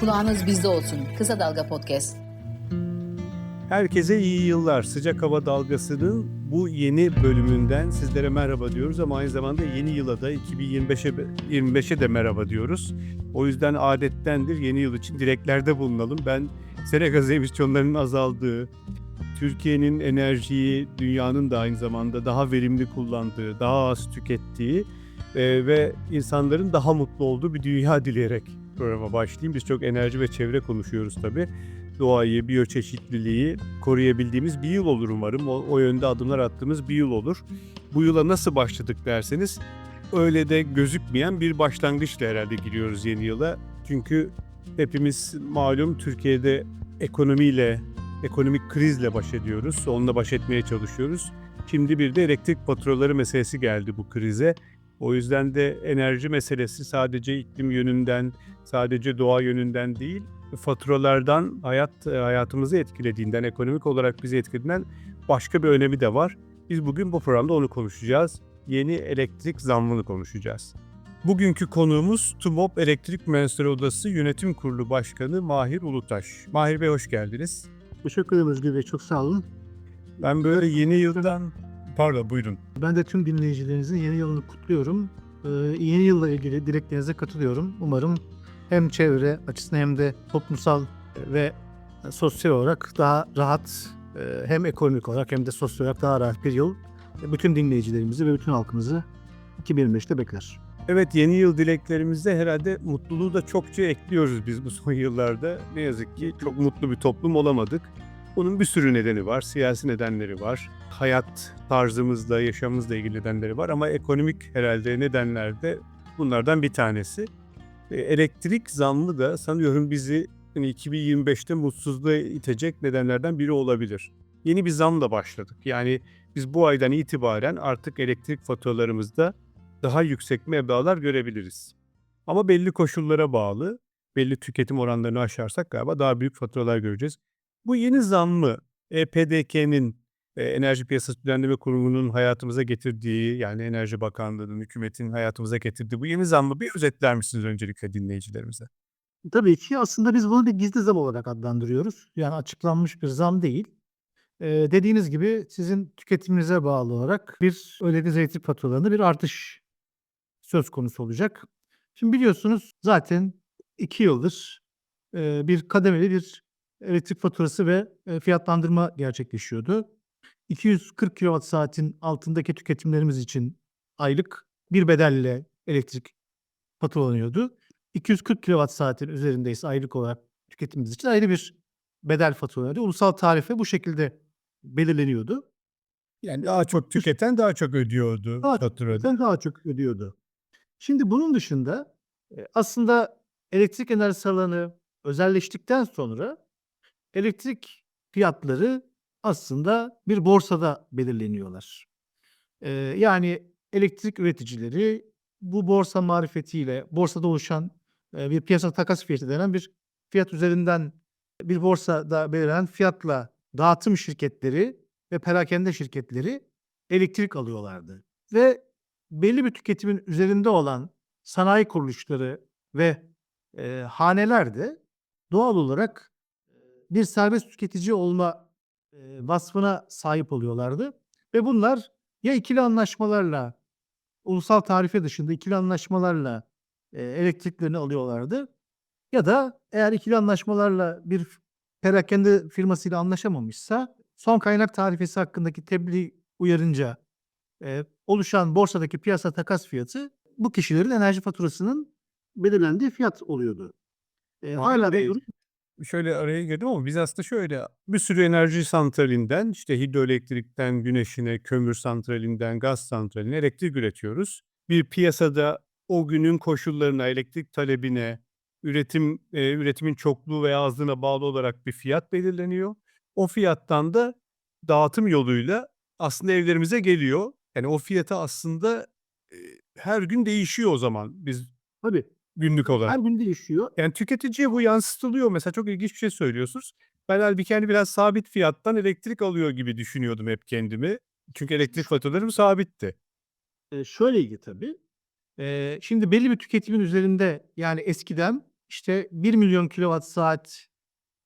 Kulağınız bizde olsun. Kısa Dalga Podcast. Herkese iyi yıllar. Sıcak hava dalgasının bu yeni bölümünden sizlere merhaba diyoruz ama aynı zamanda yeni yıla da 2025'e 25'e de merhaba diyoruz. O yüzden adettendir yeni yıl için dileklerde bulunalım. Ben sera gazı emisyonlarının azaldığı, Türkiye'nin enerjiyi dünyanın da aynı zamanda daha verimli kullandığı, daha az tükettiği e, ve insanların daha mutlu olduğu bir dünya dileyerek programa başlayayım. Biz çok enerji ve çevre konuşuyoruz tabii doğayı, biyoçeşitliliği koruyabildiğimiz bir yıl olur umarım. O, o yönde adımlar attığımız bir yıl olur. Bu yıla nasıl başladık derseniz öyle de gözükmeyen bir başlangıçla herhalde giriyoruz yeni yıla. Çünkü hepimiz malum Türkiye'de ekonomiyle, ekonomik krizle baş ediyoruz. Onunla baş etmeye çalışıyoruz. Şimdi bir de elektrik faturaları meselesi geldi bu krize. O yüzden de enerji meselesi sadece iklim yönünden, sadece doğa yönünden değil, faturalardan hayat hayatımızı etkilediğinden, ekonomik olarak bizi etkilediğinden başka bir önemi de var. Biz bugün bu programda onu konuşacağız. Yeni elektrik zammını konuşacağız. Bugünkü konuğumuz TUMOP Elektrik Mühendisleri Odası Yönetim Kurulu Başkanı Mahir Ulutaş. Mahir Bey hoş geldiniz. Teşekkür ederim Özgür Bey. Çok sağ olun. Ben böyle yeni yıldan... Pardon buyurun. Ben de tüm dinleyicilerinizin yeni yılını kutluyorum. Ee, yeni yılla ilgili dileklerinize katılıyorum. Umarım hem çevre açısından hem de toplumsal ve sosyal olarak daha rahat e, hem ekonomik olarak hem de sosyal olarak daha rahat bir yıl bütün dinleyicilerimizi ve bütün halkımızı 2025'te bekler. Evet yeni yıl dileklerimizde herhalde mutluluğu da çokça ekliyoruz biz bu son yıllarda. Ne yazık ki çok mutlu bir toplum olamadık. Bunun bir sürü nedeni var. Siyasi nedenleri var. Hayat tarzımızla, yaşamımızla ilgili nedenleri var. Ama ekonomik herhalde nedenler de bunlardan bir tanesi. E, Elektrik zammı da sanıyorum bizi hani 2025'te mutsuzluğa itecek nedenlerden biri olabilir. Yeni bir zamla başladık. Yani biz bu aydan itibaren artık elektrik faturalarımızda daha yüksek meblağlar görebiliriz. Ama belli koşullara bağlı, belli tüketim oranlarını aşarsak galiba daha büyük faturalar göreceğiz. Bu yeni zam mı EPDK'nin e, Enerji Piyasası Düzenleme Kurumu'nun hayatımıza getirdiği yani Enerji Bakanlığı'nın, hükümetin hayatımıza getirdiği bu yeni zam mı bir özetler misiniz öncelikle dinleyicilerimize? Tabii ki aslında biz bunu bir gizli zam olarak adlandırıyoruz. Yani açıklanmış bir zam değil. Ee, dediğiniz gibi sizin tüketiminize bağlı olarak bir ödediğiniz elektrik faturalarında bir artış söz konusu olacak. Şimdi biliyorsunuz zaten iki yıldır e, bir kademeli bir elektrik faturası ve e, fiyatlandırma gerçekleşiyordu. 240 kilowatt saatin altındaki tüketimlerimiz için aylık bir bedelle elektrik faturalanıyordu. 240 kilowatt saatin üzerindeyse aylık olarak tüketimimiz için ayrı bir bedel faturalanıyordu. Ulusal tarife bu şekilde belirleniyordu. Yani daha çok tüketen daha çok ödüyordu Daha çok faturada. tüketen daha çok ödüyordu. Şimdi bunun dışında e, aslında elektrik enerjisi alanı özelleştikten sonra elektrik fiyatları aslında bir borsada belirleniyorlar. Ee, yani elektrik üreticileri bu borsa marifetiyle borsada oluşan e, bir piyasa takas fiyatı denen bir fiyat üzerinden bir borsada belirlenen fiyatla dağıtım şirketleri ve perakende şirketleri elektrik alıyorlardı. Ve belli bir tüketimin üzerinde olan sanayi kuruluşları ve e, haneler de doğal olarak bir serbest tüketici olma e, vasfına sahip oluyorlardı. Ve bunlar ya ikili anlaşmalarla, ulusal tarife dışında ikili anlaşmalarla e, elektriklerini alıyorlardı. Ya da eğer ikili anlaşmalarla bir perakende firmasıyla anlaşamamışsa son kaynak tarifesi hakkındaki tebliğ uyarınca e, oluşan borsadaki piyasa takas fiyatı bu kişilerin enerji faturasının belirlendiği fiyat oluyordu. E, hala durum şöyle araya girdim ama biz aslında şöyle bir sürü enerji santralinden işte hidroelektrikten güneşine, kömür santralinden gaz santraline elektrik üretiyoruz. Bir piyasada o günün koşullarına, elektrik talebine, üretim e, üretimin çokluğu veya azlığına bağlı olarak bir fiyat belirleniyor. O fiyattan da dağıtım yoluyla aslında evlerimize geliyor. Yani o fiyatı aslında e, her gün değişiyor o zaman biz tabii günlük olarak. her gün değişiyor. Yani tüketiciye bu yansıtılıyor. Mesela çok ilginç bir şey söylüyorsunuz. Ben halbuki hani biraz sabit fiyattan elektrik alıyor gibi düşünüyordum hep kendimi. Çünkü elektrik faturalarım sabitti. Eee, şöyle ilgili tabii. Eee, şimdi belli bir tüketimin üzerinde yani eskiden işte 1 milyon kilowatt saat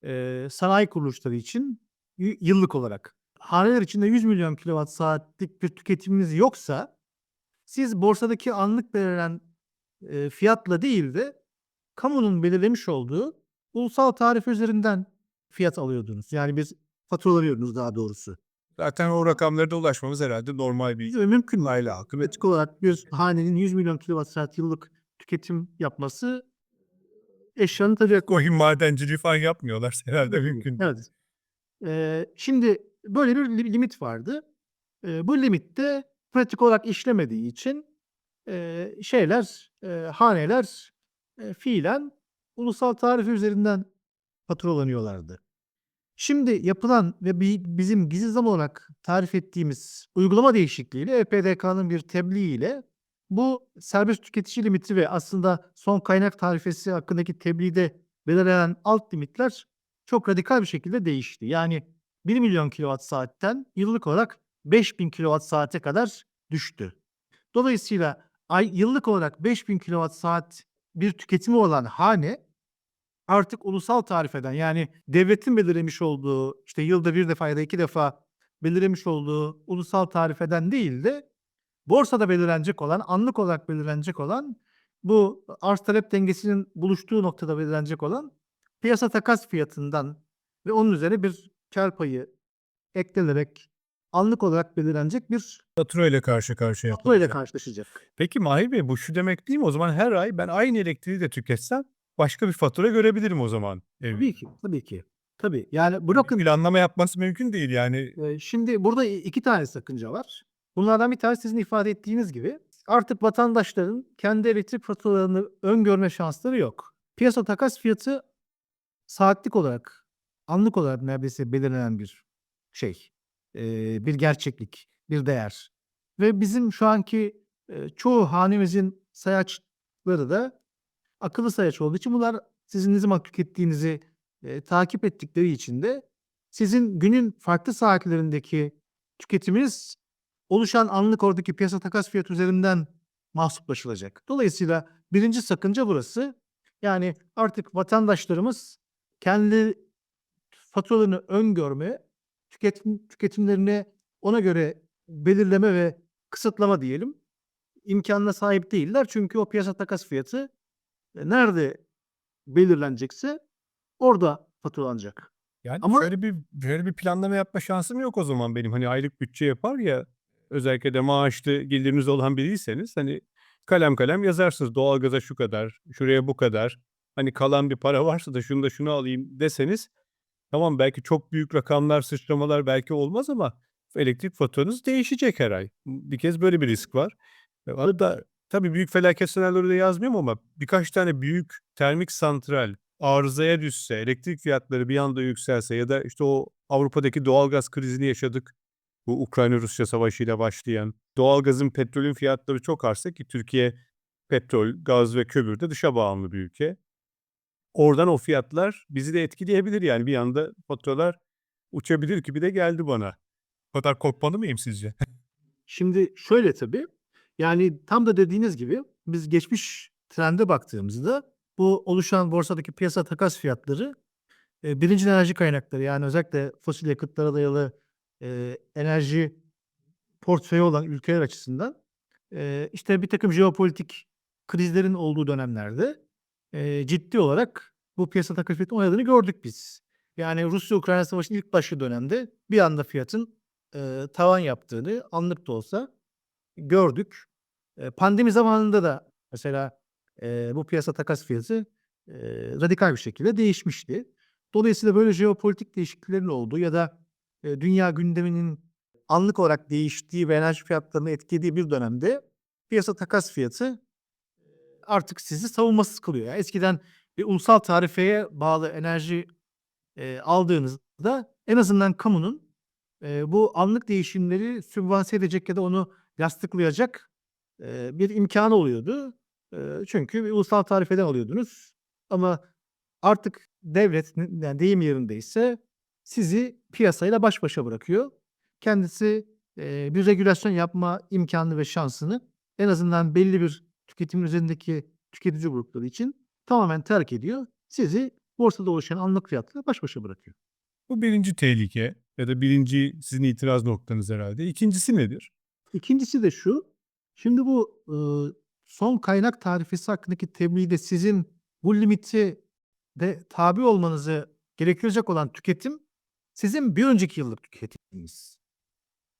e, sanayi kuruluşları için y- yıllık olarak. Haneler içinde 100 milyon kilowatt saatlik bir tüketiminiz yoksa siz borsadaki anlık belirlenen e, fiyatla değil de kamunun belirlemiş olduğu ulusal tarife üzerinden fiyat alıyordunuz. Yani biz faturalarıyordunuz daha doğrusu. Zaten o rakamlara da ulaşmamız herhalde normal bir mümkün mü? aile halkı. ve Pratik olarak bir hanenin 100 milyon kilowatt saat yıllık tüketim yapması eşyanın tabii Koyun madenciliği falan yapmıyorlar herhalde mümkün. değil. Evet. Eee, şimdi böyle bir li- limit vardı. Eee, bu limitte pratik olarak işlemediği için şeyler, haneler eee, fiilen ulusal tarife üzerinden faturalanıyorlardı. Şimdi yapılan ve bi- bizim gizli zam olarak tarif ettiğimiz uygulama değişikliğiyle EPDK'nın bir tebliğiyle bu serbest tüketici limiti ve aslında son kaynak tarifesi hakkındaki tebliğde belirlenen alt limitler çok radikal bir şekilde değişti. Yani 1 milyon kilowatt saatten yıllık olarak 5000 kilowatt saate kadar düştü. Dolayısıyla ay yıllık olarak 5000 kilowatt saat bir tüketimi olan hane artık ulusal tarifeden yani devletin belirlemiş olduğu işte yılda bir defa ya da iki defa belirlemiş olduğu ulusal tarifeden değil de borsada belirlenecek olan, anlık olarak belirlenecek olan bu arz talep dengesinin buluştuğu noktada belirlenecek olan piyasa takas fiyatından ve onun üzerine bir kar payı eklenerek anlık olarak belirlenecek bir Fatura ile karşı karşıya fatura ile karşılaşacak. Peki Mahir Bey bu şu demek değil mi? O zaman her ay ben aynı elektriği de tüketsem başka bir fatura görebilirim o zaman. evime. Tabii ki, tabii ki. Tabii. Yani Bir bırakın planlama yapması mümkün değil yani. Şimdi burada iki tane sakınca var. Bunlardan bir tanesi sizin ifade ettiğiniz gibi artık vatandaşların kendi elektrik faturalarını öngörme şansları yok. Piyasa takas fiyatı saatlik olarak, anlık olarak neredeyse belirlenen bir şey. Bir gerçeklik, bir değer. Ve bizim şu anki, çoğu hanemizin sayaçları da akıllı sayaç olduğu için bunlar sizin ne zaman tükettiğinizi, eee, takip ettikleri için de sizin günün farklı saatlerindeki tüketiminiz oluşan anlık oradaki piyasa takas fiyatı üzerinden mahsuplaşılacak. Dolayısıyla 1. sakınca burası. Yani artık vatandaşlarımız kendi faturalarını öngörme, tüketim tüketimlerini ona göre belirleme ve kısıtlama diyelim, imkânına sahip değiller. Çünkü o piyasa takas fiyatı, eee, nerede belirlenecekse orada faturalanacak. Yani Ama şöyle bir şöyle bir planlama yapma şansım yok o zaman benim. Hani aylık bütçe yapar ya özellikle de maaşlı geliriniz olan biriyseniz hani kalem kalem yazarsınız. Doğalgaza şu kadar, şuraya bu kadar. Hani kalan bir para varsa da şunu da şunu alayım deseniz tamam belki çok büyük rakamlar, sıçramalar belki olmaz ama elektrik faturanız değişecek her ay. Bir kez böyle bir risk var. Hatta tabii büyük felaket senaryoları da yazmıyorum ama birkaç tane büyük termik santral arızaya düşse, elektrik fiyatları bir anda yükselse ya da işte o Avrupa'daki doğalgaz krizini yaşadık. Bu Ukrayna-Rusya savaşıyla başlayan. Doğalgazın, petrolün fiyatları çok artsa ki Türkiye petrol, gaz ve kömürde dışa bağımlı bir ülke. Oradan o fiyatlar bizi de etkileyebilir yani bir anda faturalar uçabilir ki bir de geldi bana. O kadar korkmalı mıyım sizce? Şimdi şöyle tabii, yani tam da dediğiniz gibi biz geçmiş trende baktığımızda bu oluşan borsadaki piyasa takas fiyatları, eee, birincil enerji kaynakları yani özellikle fosil yakıtlara dayalı, eee, enerji portföyü olan ülkeler açısından, eee, işte birtakım jeopolitik krizlerin olduğu dönemlerde, eee, ciddi olarak bu piyasa fiyatının oynadığını gördük biz. Yani Rusya-Ukrayna Savaşı'nın ilk başladığı dönemde bir anda fiyatın, eee, tavan yaptığını anlık da olsa gördük. Eee, pandemi zamanında da mesela, eee, bu piyasa takas fiyatı, eee, radikal bir şekilde değişmişti. Dolayısıyla böyle jeopolitik değişikliklerin olduğu ya da, eee, dünya gündeminin anlık olarak değiştiği ve enerji fiyatlarını etkilediği bir dönemde piyasa takas fiyatı artık sizi savunmasız kılıyor. Ya, eskiden bir ulusal tarifeye bağlı enerji, eee, aldığınızda en azından kamunun, eee, bu anlık değişimleri sübvanse edecek ya da onu yastıklayacak, eee, bir imkânı oluyordu. Eee, çünkü bir ulusal tarifeden alıyordunuz ama artık devlet yani deyim yerindeyse sizi piyasayla baş başa bırakıyor. Kendisi, eee, bir regülasyon yapma imkânını ve şansını en azından belli bir tüketimin üzerindeki tüketici grupları için tamamen terk ediyor. Sizi borsada oluşan anlık fiyatla baş başa bırakıyor. Bu birinci tehlike ya da birinci sizin itiraz noktanız herhalde. İkincisi nedir? İkincisi de şu. Şimdi bu e, son kaynak tarifesi hakkındaki tebliğde sizin bu limiti de tabi olmanızı gerektirecek olan tüketim sizin bir önceki yıllık tüketiminiz.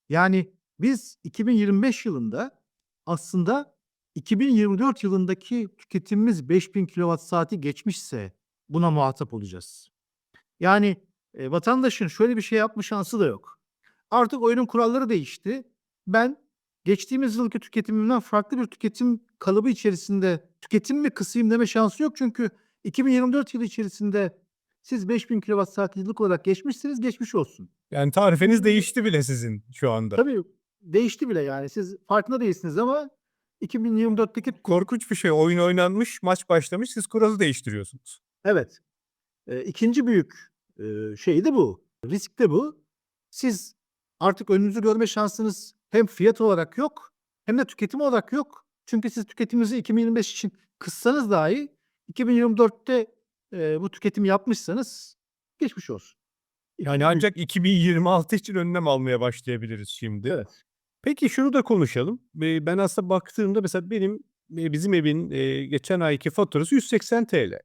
Yani biz 2025 yılında aslında 2024 yılındaki tüketimimiz 5000 kilowatt saati geçmişse buna muhatap olacağız. Yani e, vatandaşın şöyle bir şey yapma şansı da yok. Artık oyunun kuralları değişti. Ben geçtiğimiz yılki tüketimimden farklı bir tüketim kalıbı içerisinde tüketim mi kısayım deme şansı yok. Çünkü 2024 yılı içerisinde siz 5000 kilowatt saat yıllık olarak geçmişsiniz, geçmiş olsun. Yani tarifeniz değişti bile sizin şu anda. Tabii değişti bile yani. Siz farkında değilsiniz ama 2024'teki Korkunç bir şey. Oyun oynanmış, maç başlamış. Siz kuralı değiştiriyorsunuz. evet. E, ikinci büyük e, şey de bu. Risk de bu. Siz artık önünüzü görme şansınız hem fiyat olarak yok hem de tüketim olarak yok. Çünkü siz tüketiminizi 2025 için kıssanız dahi 2024'te e, bu tüketim yapmışsanız geçmiş olsun. Yani ancak 2026 için önlem almaya başlayabiliriz şimdi. Evet. Peki şunu da konuşalım. Ben aslında baktığımda mesela benim eee, bizim evin eee, geçen ayki faturası 180 TL.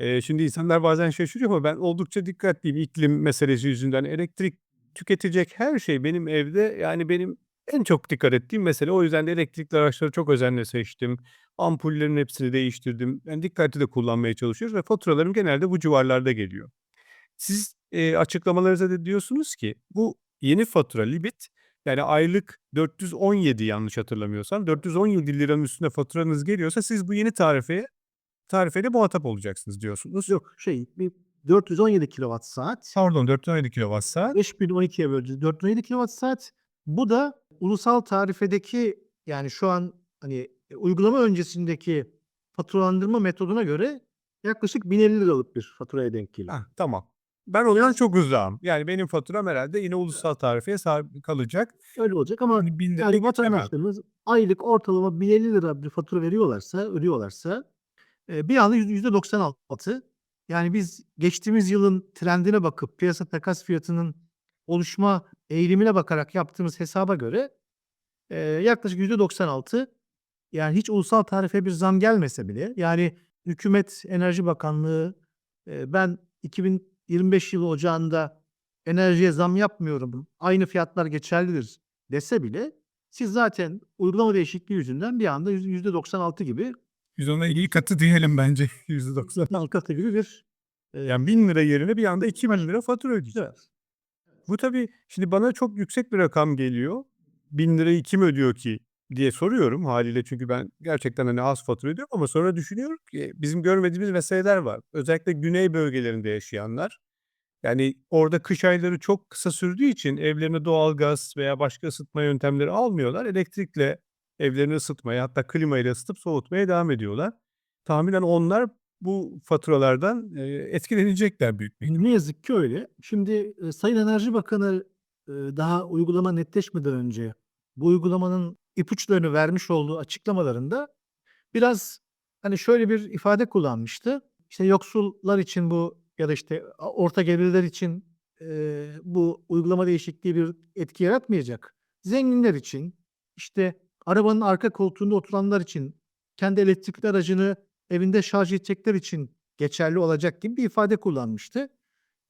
Eee, şimdi insanlar bazen şaşırıyor ama ben oldukça dikkatliyim. İklim meselesi yüzünden elektrik tüketecek her şey benim evde yani benim en çok dikkat ettiğim mesele. O yüzden de elektrikli araçları çok özenle seçtim. Ampullerin hepsini değiştirdim. Yani dikkatli de kullanmaya çalışıyoruz ve faturalarım genelde bu civarlarda geliyor. Siz eee, açıklamalarınızda da diyorsunuz ki bu yeni fatura limit yani aylık 417 yanlış hatırlamıyorsam 417 liranın üstünde faturanız geliyorsa siz bu yeni tarifeye tarifeyle muhatap olacaksınız diyorsunuz. Yok şey bir 417 kilowatt saat Pardon 417 kilowatt saat. 5012'ye böleceğiz. 417 kilowatt saat. Bu da ulusal tarifedeki yani şu an hani e, uygulama öncesindeki faturalandırma metoduna göre yaklaşık 1050 liralık bir faturaya denk geliyor. Hah, tamam. Ben ondan çok uzağım. Yani benim faturam herhalde yine ulusal tarifeye sahip kalacak. Öyle olacak ama Hani bin lira yani vatandaşlarımız aylık ortalama 1050 lira bir fatura veriyorlarsa, ödüyorlarsa e, bir anda yüz- %96 yani biz geçtiğimiz yılın trendine bakıp piyasa takas fiyatının oluşma eğilimine bakarak yaptığımız hesaba göre e, yaklaşık %96 yani hiç ulusal tarife bir zam gelmese bile yani hükümet Enerji Bakanlığı e, ben 2025 yılı ocağında enerjiye zam yapmıyorum aynı fiyatlar geçerlidir dese bile siz zaten uygulama değişikliği yüzünden bir anda yüz- %96 gibi 110'a iyi katı diyelim bence %90. alt katı gibi bir e, Yani 1000 lira yerine bir anda 2000 lira fatura ödeyeceğiz. evet. Bu tabii şimdi bana çok yüksek bir rakam geliyor. 1000 lirayı kim ödüyor ki diye soruyorum haliyle çünkü ben gerçekten hani az fatura ödüyorum ama sonra düşünüyorum ki bizim görmediğimiz meseleler var. Özellikle güney bölgelerinde yaşayanlar. Yani orada kış ayları çok kısa sürdüğü için evlerine doğalgaz veya başka ısıtma yöntemleri almıyorlar. Elektrikle evlerini ısıtmaya hatta klimayla ısıtıp soğutmaya devam ediyorlar. Tahminen onlar bu faturalardan etkilenecekler büyük bir Ne yazık ki öyle. Şimdi Sayın Enerji Bakanı daha uygulama netleşmeden önce bu uygulamanın ipuçlarını vermiş olduğu açıklamalarında biraz hani şöyle bir ifade kullanmıştı. İşte yoksullar için bu ya da işte orta gelirler için e, bu uygulama değişikliği bir etki yaratmayacak. Zenginler için işte arabanın arka koltuğunda oturanlar için kendi elektrikli aracını evinde şarj edecekler için geçerli olacak gibi bir ifade kullanmıştı.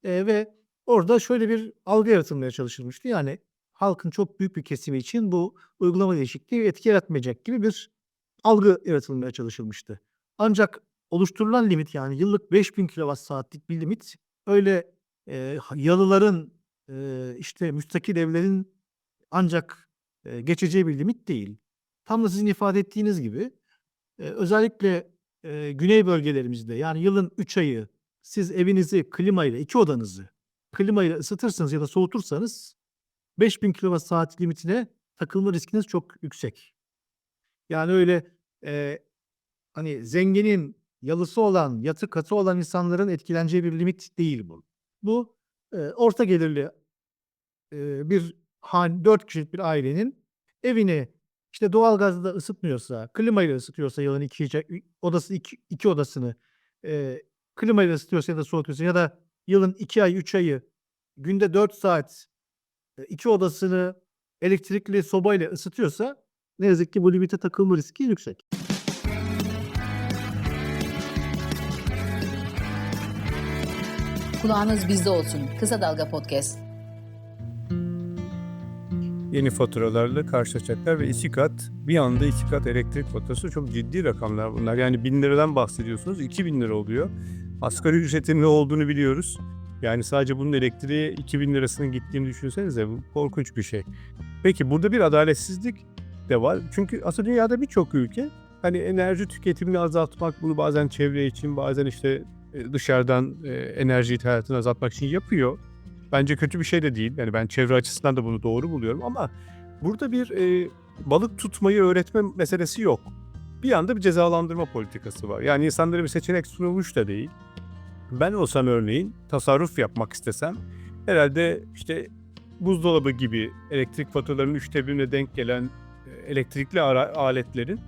Eee, ve orada şöyle bir algı yaratılmaya çalışılmıştı. Yani halkın çok büyük bir kesimi için bu uygulama değişikliği etki yaratmayacak gibi bir algı yaratılmaya çalışılmıştı. Ancak oluşturulan limit yani yıllık 5000 kilowatt saatlik bir limit öyle ha- yalıların eee, işte müstakil evlerin ancak eee, geçeceği bir limit değil. Tam da sizin ifade ettiğiniz gibi eee, özellikle eee, güney bölgelerimizde yani yılın 3 ayı siz evinizi klimayla, iki odanızı klimayla ısıtırsanız ya da soğutursanız 5000 kilowatt saat limitine takılma riskiniz çok yüksek. Yani öyle eee, hani zenginin yalısı olan, yatı katı olan insanların etkileneceği bir limit değil bu. Bu eee, orta gelirli eee, bir han, 4 kişilik bir ailenin evini işte doğalgazla ısıtmıyorsa, klimayla ısıtıyorsa yılın iki, odası iki, iki odasını e, klimayla ısıtıyorsa ya da soğutuyorsa ya da yılın iki ay, üç ayı günde dört saat e, iki odasını elektrikli sobayla ısıtıyorsa ne yazık ki bu limite takılma riski yüksek. Kulağınız bizde olsun. Kısa Dalga Podcast. Yeni faturalarla karşılaşacaklar ve iki kat, bir anda iki kat elektrik faturası çok ciddi rakamlar bunlar. Yani bin liradan bahsediyorsunuz, iki bin lira oluyor. Asgari ücretin ne olduğunu biliyoruz. Yani sadece bunun elektriğe 2000 lirasının gittiğini düşünsenize bu korkunç bir şey. Peki burada bir adaletsizlik de var. Çünkü aslında dünyada birçok ülke hani enerji tüketimini azaltmak bunu bazen çevre için bazen işte e, dışarıdan e, enerji ithalatını azaltmak için yapıyor. Bence kötü bir şey de değil. Yani ben çevre açısından da bunu doğru buluyorum ama burada bir e, balık tutmayı öğretme meselesi yok. Bir anda bir cezalandırma politikası var. Yani insanlara bir seçenek sunulmuş da değil. Ben olsam örneğin tasarruf yapmak istesem herhalde işte buzdolabı gibi elektrik faturalarının üçte birine denk gelen e, elektrikli aletlerin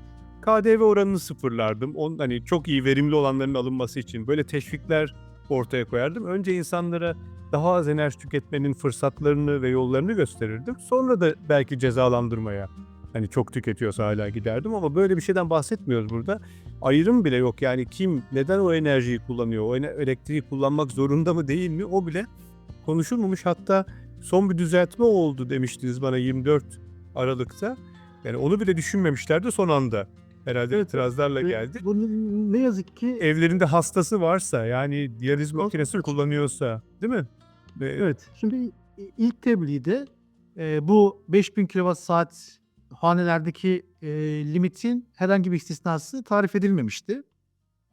KDV oranını sıfırlardım. On, hani çok iyi verimli olanların alınması için böyle teşvikler ortaya koyardım. Önce insanlara daha az enerji tüketmenin fırsatlarını ve yollarını gösterirdim. Sonra da belki cezalandırmaya hani çok tüketiyorsa hala giderdim ama böyle bir şeyden bahsetmiyoruz burada. Ayrım bile yok yani kim neden o enerjiyi kullanıyor, o elektriği kullanmak zorunda mı değil mi o bile konuşulmamış. Hatta son bir düzeltme oldu demiştiniz bana 24 Aralık'ta. Yani onu bile düşünmemişlerdi son anda. Herhalde Evet, itirazlarla geldi. Bu ne yazık ki Evlerinde hastası varsa yani diyaliz makinesi kullanıyorsa değil mi? Ve Evet. Şimdi ilk tebliğde e, bu 5000 kWh saat hanelerdeki e, limitin herhangi bir istisnası tarif edilmemişti.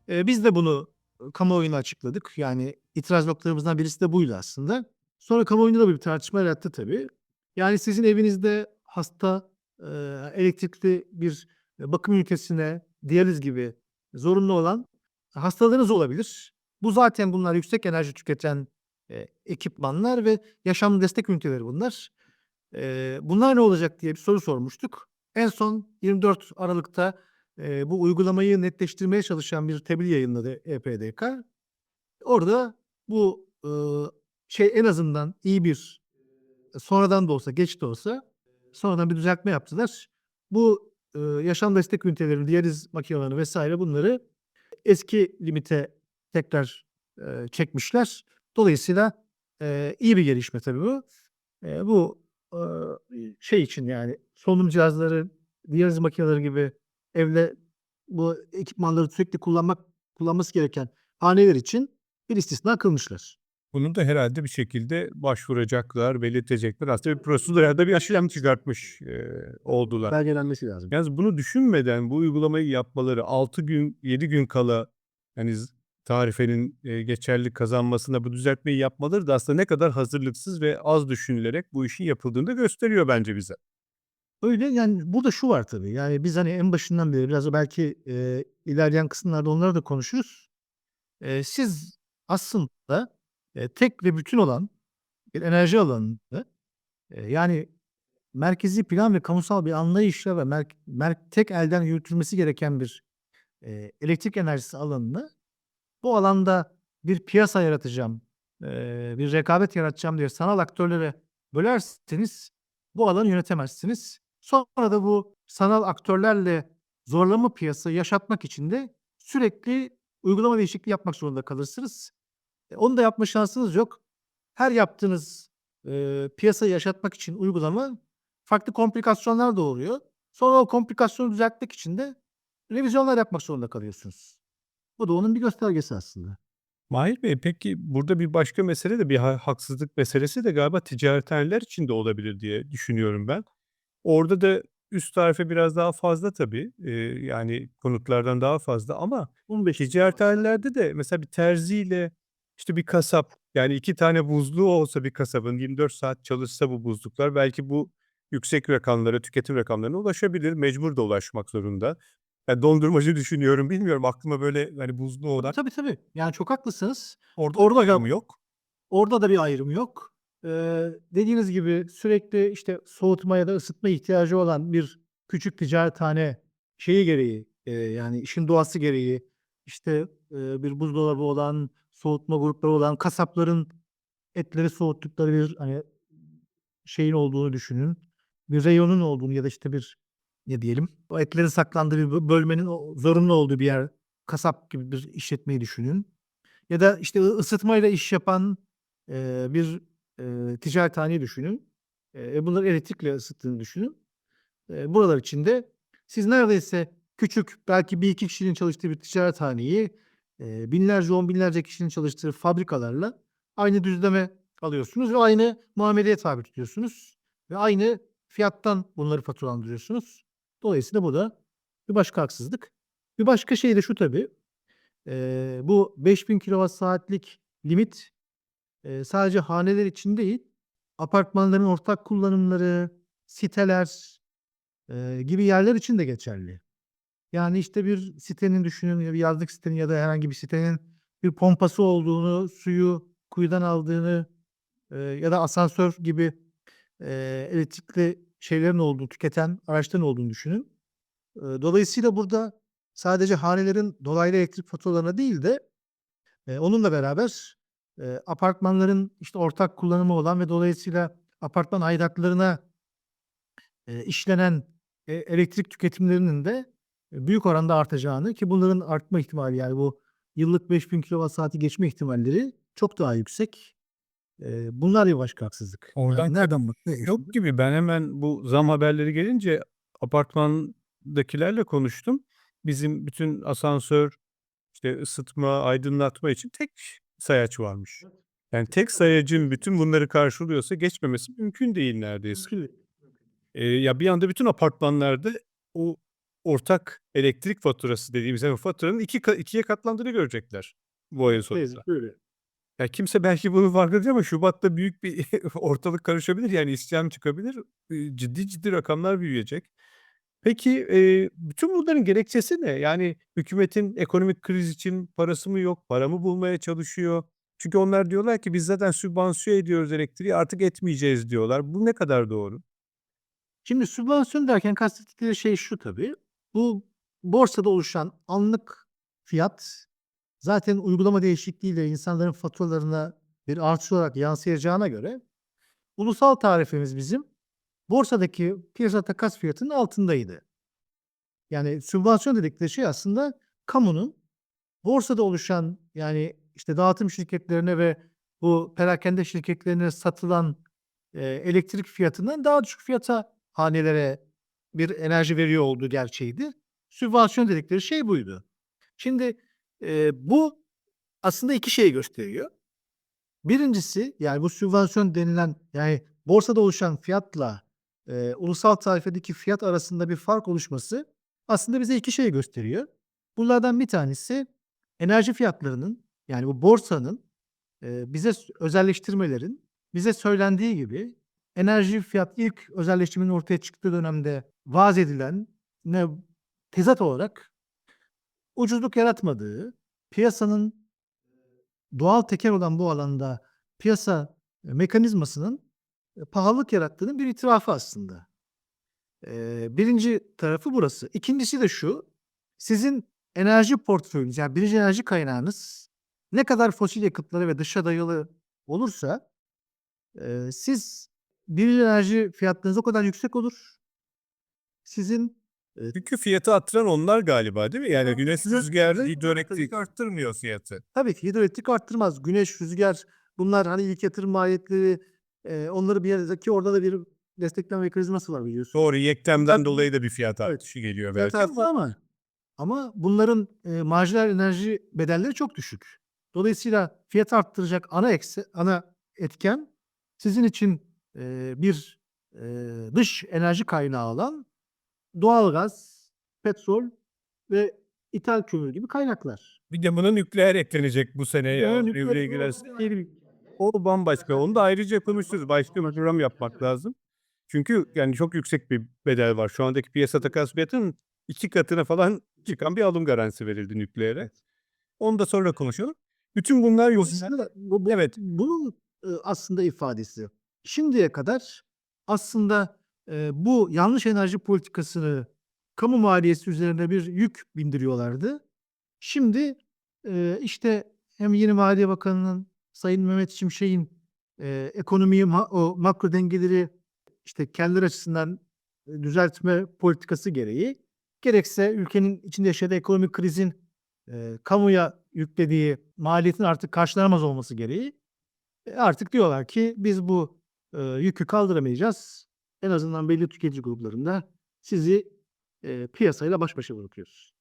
E, biz de bunu kamuoyuna açıkladık. Yani itiraz noktalarımızdan birisi de buydu aslında. Sonra kamuoyunda da bir tartışma yarattı tabii. Yani sizin evinizde hasta e, elektrikli bir bakım ünitesine diyaliz gibi zorunlu olan hastalarınız olabilir. Bu zaten bunlar yüksek enerji tüketen e, ekipmanlar ve yaşam destek üniteleri bunlar. E, bunlar ne olacak diye bir soru sormuştuk. En son 24 Aralık'ta e, bu uygulamayı netleştirmeye çalışan bir tebliğ yayınladı EPDK. Orada bu e, şey en azından iyi bir sonradan da olsa geç de olsa sonradan bir düzeltme yaptılar. Bu e, yaşam destek ünitelerini, diyaliz makinelerini vesaire bunları eski limite tekrar e, çekmişler. Dolayısıyla e, iyi bir gelişme tabii bu. E, bu şey için yani solunum cihazları, diyaliz makineleri gibi evde bu ekipmanları sürekli kullanmak kullanması gereken haneler için bir istisna kılmışlar. Bunu da herhalde bir şekilde başvuracaklar, belirtecekler. Aslında bir prosedürde bir aşılem çıkartmış e, oldular. Belgelenmesi lazım. Yalnız bunu düşünmeden bu uygulamayı yapmaları 6 gün, 7 gün kala yani z- tarifenin e, geçerli kazanmasına bu düzeltmeyi yapmaları da aslında ne kadar hazırlıksız ve az düşünülerek bu işin yapıldığını da gösteriyor bence bize. Öyle yani burada şu var tabii. Yani biz hani en başından beri biraz belki e, ilerleyen kısımlarda onları da konuşuruz. E, siz aslında e, tek ve bütün olan bir enerji alanında e, yani merkezi plan ve kamusal bir anlayışla ve mer- mer- tek elden yürütülmesi gereken bir e, elektrik enerjisi alanını bu alanda bir piyasa yaratacağım, bir rekabet yaratacağım diye sanal aktörlere bölerseniz bu alanı yönetemezsiniz. Sonra da bu sanal aktörlerle zorlama piyasa yaşatmak için de sürekli uygulama değişikliği yapmak zorunda kalırsınız. E, onu da yapma şansınız yok. Her yaptığınız e, piyasayı yaşatmak için uygulama farklı komplikasyonlar doğuruyor. Sonra o komplikasyonu düzeltmek için de revizyonlar yapmak zorunda kalıyorsunuz. Bu da onun bir göstergesi aslında. Mahir Bey peki burada bir başka mesele de bir ha- haksızlık meselesi de galiba ticarethaneler için de olabilir diye düşünüyorum ben. Orada da üst tarife biraz daha fazla tabii. e, yani konutlardan daha fazla ama 15 ticarethanelerde de mesela bir terziyle işte bir kasap yani iki tane buzluğu olsa bir kasabın 24 saat çalışsa bu buzluklar belki bu yüksek rakamlara, tüketim rakamlarına ulaşabilir. Mecbur da ulaşmak zorunda. Yani dondurmacı düşünüyorum. Bilmiyorum aklıma böyle hani buzluğu olan. Tabii tabii. Yani çok haklısınız. Orada, Orada orada gam- yok. Orada da bir ayrım yok. Ee, dediğiniz gibi sürekli işte soğutma ya da ısıtma ihtiyacı olan bir küçük ticarethane şeyi gereği e, yani işin doğası gereği işte e, bir buzdolabı olan, soğutma grupları olan kasapların etleri soğuttukları bir hani şeyin olduğunu düşünün. Bir reyonun olduğunu ya da işte bir ne diyelim o etlerin saklandığı bir bö- bölmenin zorunlu olduğu bir yer kasap gibi bir işletmeyi düşünün. Ya da işte ısıtmayla iş yapan e, bir e, ticarethaneyi düşünün. E, bunlar elektrikle ısıttığını düşünün. E, buralar içinde siz neredeyse küçük belki bir iki kişinin çalıştığı bir ticarethaneyi e, binlerce on binlerce kişinin çalıştığı fabrikalarla aynı düzleme alıyorsunuz ve aynı muameleye tabi tutuyorsunuz ve aynı fiyattan bunları faturalandırıyorsunuz. Dolayısıyla bu da bir başka haksızlık. Bir başka şey de şu tabii. e, bu 5000 kilowatt saatlik limit e, sadece haneler için değil, apartmanların ortak kullanımları, siteler e, gibi yerler için de geçerli. Yani işte bir sitenin düşünün ya bir yazlık sitenin ya da herhangi bir sitenin bir pompası olduğunu, suyu kuyudan aldığını e, ya da asansör gibi e, elektrikli şeylerin olduğunu, tüketen araçların olduğunu düşünün. Dolayısıyla burada sadece hanelerin dolaylı elektrik faturalarına değil de onunla beraber apartmanların işte ortak kullanımı olan ve dolayısıyla apartman aidatlarına işlenen e, elektrik tüketimlerinin de büyük oranda artacağını ki bunların artma ihtimali yani bu yıllık 5000 kilowatt saati geçme ihtimalleri çok daha yüksek. E, bunlar bir başka haksızlık. Oradan Yani nereden bak? Yok gibi ben hemen bu zam haberleri gelince apartmandakilerle konuştum. Bizim bütün asansör, işte ısıtma, aydınlatma için tek sayaç varmış. Yani tek sayacın bütün bunları karşılıyorsa geçmemesi mümkün değil neredeyse. Ee, ya bir anda bütün apartmanlarda o ortak elektrik faturası dediğimiz yani faturanın iki, ka- ikiye katlandığını görecekler bu ayın sonunda. Böyle. Ya kimse belki bunu farkında değil ama Şubat'ta büyük bir ortalık karışabilir yani isyan çıkabilir. Ciddi ciddi rakamlar büyüyecek. Peki bütün bunların gerekçesi ne? Yani hükümetin ekonomik kriz için parası mı yok, para mı bulmaya çalışıyor? Çünkü onlar diyorlar ki biz zaten sübvansiyon ediyoruz elektriği artık etmeyeceğiz diyorlar. Bu ne kadar doğru? Şimdi sübvansiyon derken kastettikleri şey şu tabii. Bu borsada oluşan anlık fiyat zaten uygulama değişikliğiyle insanların faturalarına bir artış olarak yansıyacağına göre ulusal tarifemiz bizim borsadaki piyasa takas fiyatının altındaydı. Yani sübvansiyon dedikleri şey aslında kamunun borsada oluşan yani işte dağıtım şirketlerine ve bu perakende şirketlerine satılan e, elektrik fiyatından daha düşük fiyata hanelere bir enerji veriyor olduğu gerçeğiydi. Sübvansiyon dedikleri şey buydu. Şimdi e, bu aslında iki şey gösteriyor. Birincisi yani bu sübvansiyon denilen yani borsada oluşan fiyatla e, ulusal tarifedeki fiyat arasında bir fark oluşması aslında bize iki şey gösteriyor. Bunlardan bir tanesi enerji fiyatlarının yani bu borsanın e, bize özelleştirmelerin bize söylendiği gibi enerji fiyat ilk özelleştirmenin ortaya çıktığı dönemde vaaz edilen ne tezat olarak ucuzluk yaratmadığı, piyasanın doğal teker olan bu alanda piyasa mekanizmasının pahalılık yarattığının bir itirafı aslında. Birinci tarafı burası. İkincisi de şu, sizin enerji portföyünüz yani birinci enerji kaynağınız ne kadar fosil yakıtlara ve dışa dayalı olursa siz birinci enerji fiyatlarınız o kadar yüksek olur. Sizin Çünkü fiyatı arttıran onlar galiba değil mi? Yani Tabii, güneş rüzgarı hidroelektrik arttırmıyor fiyatı. Tabii ki hidroelektrik arttırmaz. Güneş, rüzgar bunlar hani ilk yatırım maliyetleri eee, onları bir yere ki orada da bir destekleme mekanizması var biliyorsun. Doğru yeklemden Tabii. dolayı da bir fiyat artışı geliyor Fiyat belki arttı ama ama bunların eee, marjinal enerji bedelleri çok düşük. Dolayısıyla fiyat arttıracak ana ekse, ana etken sizin için eee, bir eee, dış enerji kaynağı olan doğalgaz, petrol ve ithal kömür gibi kaynaklar. bir de buna nükleer eklenecek bu sene ya. Yani Devreye girerse. O bambaşka. Onu da ayrıca konuşuruz. Başka bir program yapmak lazım. Çünkü yani çok yüksek bir bedel var. Şu andaki piyasa takas fiyatının iki katına falan çıkan bir alım garantisi verildi nükleere. Onu da sonra konuşalım. Bütün bunlar Aslında bu, bu- evet bunun e, aslında ifadesi. Şimdiye kadar aslında e, bu yanlış enerji politikasını kamu maliyesi üzerine bir yük bindiriyorlardı. Şimdi e, işte hem yeni Maliye Bakanı'nın Sayın Mehmet Şimşek'in e, ekonomiyi ma- o makro dengeleri işte kendileri açısından düzeltme politikası gereği gerekse ülkenin içinde yaşadığı ekonomik krizin e, kamuya yüklediği maliyetin artık karşılanamaz olması gereği e, artık diyorlar ki biz bu e, yükü kaldıramayacağız. En azından belli tüketici gruplarında sizi e, piyasayla baş başa bırakıyoruz.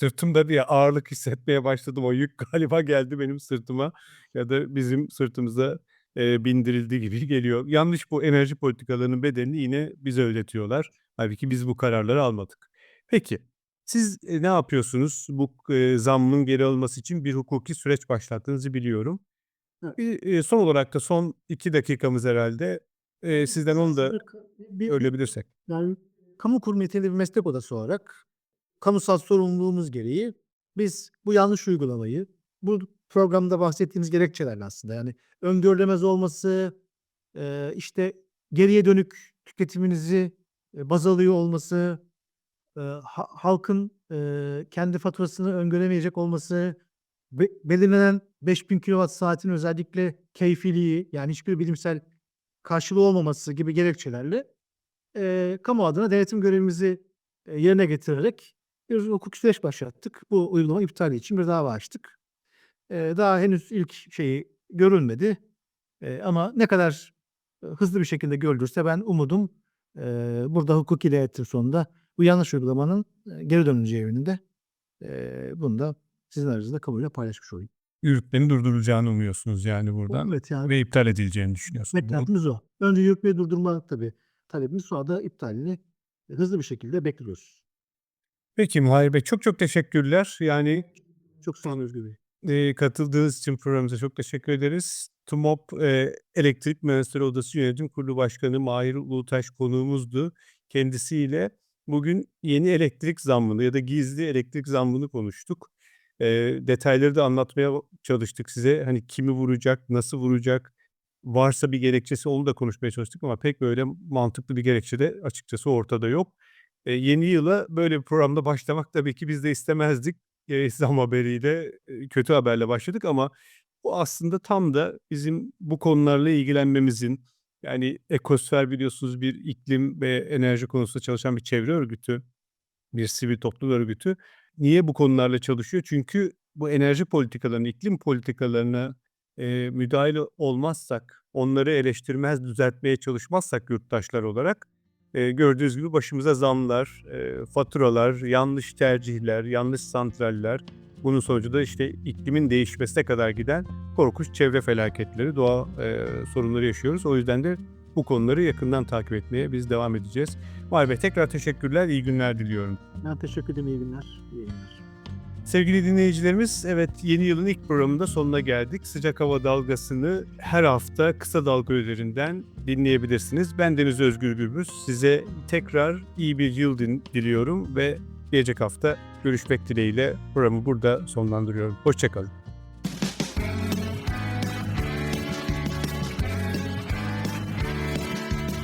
Sırtımda diye ağırlık hissetmeye başladım. O yük galiba geldi benim sırtıma ya da bizim sırtımıza e, bindirildi gibi geliyor. Yanlış bu enerji politikalarının bedelini yine bize ödetiyorlar. Halbuki biz bu kararları almadık. Peki siz e, ne yapıyorsunuz? Bu e, zammın geri alınması için bir hukuki süreç başlattığınızı biliyorum. Evet. Bir, e, son olarak da son iki dakikamız herhalde. E, sizden onu da bir, öğrenebilirsek. yani kamu kurum niteliği bir meslek odası olarak kamusal sorumluluğumuz gereği biz bu yanlış uygulamayı bu programda bahsettiğimiz gerekçelerle aslında yani öngörülemez olması e, işte geriye dönük tüketiminizi e, baz alıyor olması e, ha- halkın e, kendi faturasını öngöremeyecek olması be- belirlenen 5000 kilowatt saatin özellikle keyfiliği yani hiçbir bilimsel karşılığı olmaması gibi gerekçelerle e, kamu adına denetim görevimizi e, yerine getirerek bir hukuki süreç başlattık. Bu uygulama iptali için bir dava açtık. E, daha henüz ilk şeyi görülmedi. E, ama ne kadar hızlı bir şekilde görülürse ben umudum e, burada hukuki denetim sonunda bu yanlış uygulamanın geri dönüleceği yönünde. E, bunu da sizin aranızda kabulüyle paylaşmış olayım. Yürütmenin durdurulacağını umuyorsunuz yani buradan Evet yani ve iptal edileceğini düşünüyorsunuz. Bu- beklentimiz o. Önce yürütmeyi durdurma tabii talebimiz sonra da iptalini hızlı bir şekilde bekliyoruz. Peki Muharrem Bey çok çok teşekkürler. Yani Çok sağ olun Özgür Bey. e, katıldığınız için programımıza çok teşekkür ederiz. TUMOP e, Elektrik Mühendisleri Odası Yönetim Kurulu Başkanı Mahir Ulutaş konuğumuzdu. Kendisiyle bugün yeni elektrik zammını ya da gizli elektrik zammını konuştuk. E, detayları da anlatmaya çalıştık size. Hani kimi vuracak, nasıl vuracak, varsa bir gerekçesi onu da konuşmaya çalıştık ama pek böyle mantıklı bir gerekçe de açıkçası ortada yok. E, yeni yıla böyle bir programda başlamak tabii ki biz de istemezdik. E, zam haberiyle, e, kötü haberle başladık ama bu aslında tam da bizim bu konularla ilgilenmemizin, yani Ekosfer biliyorsunuz bir iklim ve enerji konusunda çalışan bir çevre örgütü, bir sivil toplum örgütü. Niye bu konularla çalışıyor? Çünkü bu enerji politikalarını, iklim politikalarına e, müdahale olmazsak, onları eleştirmez, düzeltmeye çalışmazsak yurttaşlar olarak e, gördüğünüz gibi başımıza zamlar, e, faturalar, yanlış tercihler, yanlış santraller, bunun sonucu da işte iklimin değişmesine kadar giden korkunç çevre felaketleri, doğa e, sorunları yaşıyoruz. O yüzden de bu konuları yakından takip etmeye biz devam edeceğiz. Vay be tekrar teşekkürler, iyi günler diliyorum. Ben teşekkür ederim. İyi günler. İyi günler. Sevgili dinleyicilerimiz, evet yeni yılın ilk programında sonuna geldik. Sıcak hava dalgasını her hafta kısa dalga üzerinden dinleyebilirsiniz. Ben Deniz Özgür Gürbüz. Size tekrar iyi bir yıl diliyorum ve gelecek hafta görüşmek dileğiyle programı burada sonlandırıyorum. Hoşçakalın.